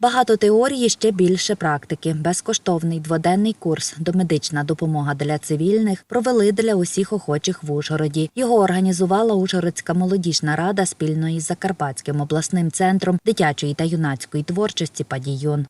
Багато теорії, ще більше практики. Безкоштовний дводенний курс «Домедична допомога для цивільних» провели для усіх охочих в Ужгороді. Його організувала Ужгородська молодіжна рада спільно із Закарпатським обласним центром дитячої та юнацької творчості «Падіюн».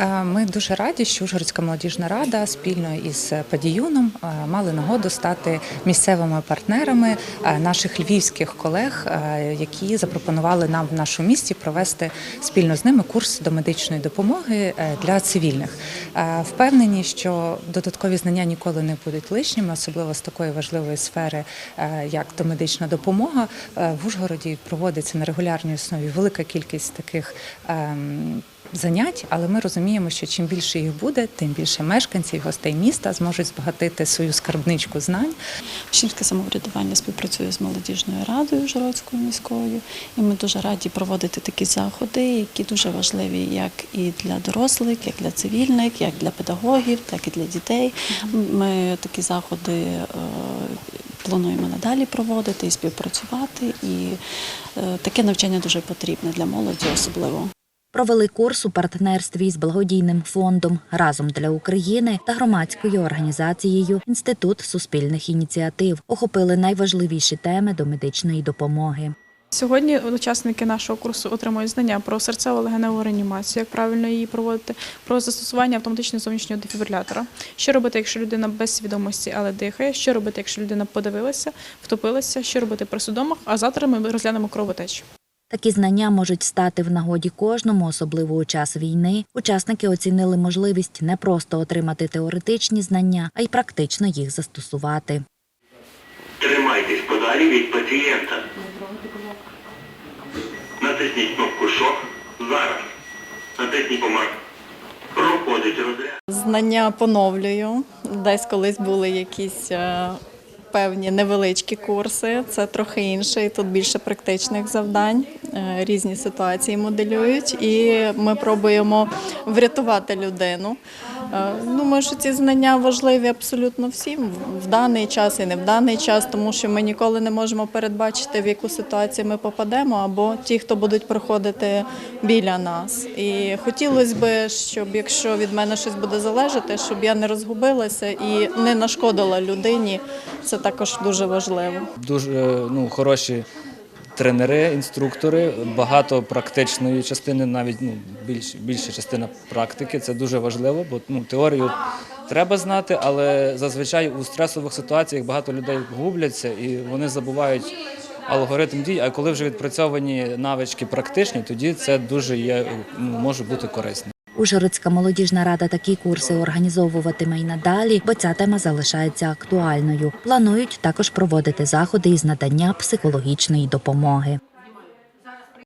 Е, Ми дуже раді, що Ужгородська молодіжна рада спільно із Падіюном е, мали нагоду стати місцевими партнерами е, наших львівських колег, е, які запропонували нам в нашому місті провести спільно з ними курс до медичної допомоги е, для цивільних. Е, Впевнені, що додаткові знання ніколи не будуть лишніми, особливо з такої важливої сфери, е, як домедична допомога. Е, В Ужгороді проводиться на регулярній основі велика кількість таких. Занять, але ми розуміємо, що чим більше їх буде, тим більше мешканців, гостей міста зможуть збагатити свою скарбничку знань. Учнівське самоврядування співпрацює з молодіжною радою Жородською міською, і ми дуже раді проводити такі заходи, які дуже важливі як і для дорослих, як для цивільних, як для педагогів, так і для дітей. Ми такі заходи е, плануємо надалі проводити і співпрацювати. І е, таке навчання дуже потрібне для молоді, особливо. Провели курс у партнерстві з благодійним фондом Разом для України та громадською організацією Інститут суспільних ініціатив. Охопили найважливіші теми до медичної допомоги. Сьогодні учасники нашого курсу отримують знання про серцево-легеневу реанімацію, як правильно її проводити, про застосування автоматичного зовнішнього дефібрилятора. Що робити, якщо людина без свідомості, але дихає, що робити, якщо людина подивилася, втопилася, що робити при судомах, а завтра ми розглянемо кровотечу. Такі знання можуть стати в нагоді кожному, особливо у час війни. Учасники оцінили можливість не просто отримати теоретичні знання, а й практично їх застосувати. Тримайтесь подалі від пацієнта. Натисніть кнопку шок зараз. Натисніть помар. Проходить розряд. Знання поновлюю. Десь колись були якісь е, певні невеличкі курси. Це трохи інше, і тут більше практичних завдань. Е, Різні ситуації моделюють, і ми пробуємо врятувати людину. Е, Думаю, що ці знання важливі абсолютно всім в даний час і не в даний час, тому що ми ніколи не можемо передбачити, в яку ситуацію ми попадемо, або ті, хто будуть проходити біля нас. І хотілося б, щоб якщо від мене щось буде залежати, щоб я не розгубилася і не нашкодила людині. Це також дуже важливо. дуже ну, хороші тренери, інструктори, багато практичної частини, навіть ну, більш, більша частина практики. Це дуже важливо, бо ну, теорію треба знати, але зазвичай у стресових ситуаціях багато людей губляться і вони забувають алгоритм дій. А коли вже відпрацьовані навички практичні, тоді це дуже є, ну, може бути корисно. Ужгородська молодіжна рада такі курси організовуватиме й надалі, бо ця тема залишається актуальною. Планують також проводити заходи із надання психологічної допомоги.